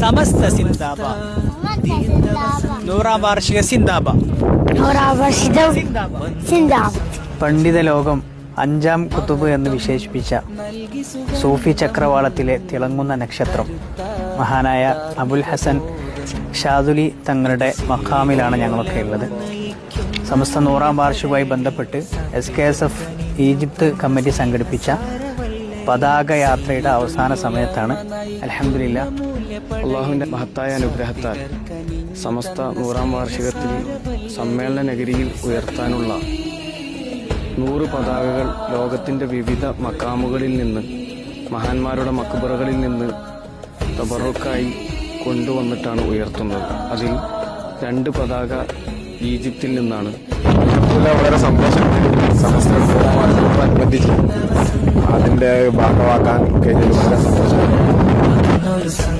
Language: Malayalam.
സമസ്ത സിന്ദാബ. നൂറാം വാർഷിക സിന്ദാബ. പണ്ഡിത ലോകം അഞ്ചാം കുത്തുബ് എന്ന് വിശേഷിപ്പിച്ച സൂഫി ചക്രവാളത്തിലെ തിളങ്ങുന്ന നക്ഷത്രം. മഹാനായ അബുൽ ഹസൻ ഷാദുലി തങ്ങളുടെ മഖാമിലാണ് ഞങ്ങളൊക്കെ ഉള്ളത്. സമസ്ത നൂറാം വാർഷികവുമായി ബന്ധപ്പെട്ട് S K S F Egypt committee സംഘടിപ്പിച്ച പതാക യാത്രയുടെ അവസാന സമയത്താണ്. അലഹമില്ല അള്ളാഹുവിന്റെ മഹത്തായ അനുഗ്രഹത്താൽ സമസ്ത നൂറാം വാർഷികത്തിൽ സമ്മേളന നഗരിയിൽ ഉയർത്താനുള്ള നൂറ് പതാകകൾ ലോകത്തിന്റെ വിവിധ മക്കാമുകളിൽ നിന്ന് മഹാന്മാരുടെ മക്ബറുകളിൽ നിന്ന് തബറുക്കായി കൊണ്ടുവന്നിട്ടാണ് ഉയർത്തുന്നത്. അതിൽ രണ്ട് പതാക ഈജിപ്തിൽ നിന്നാണ്. വളരെ സന്തോഷം. സമസ്തയോടനുബന്ധിച്ച് അതിന്റെ ഭാഗമാക്കാൻ കഴിഞ്ഞതിൽ വളരെ സന്തോഷം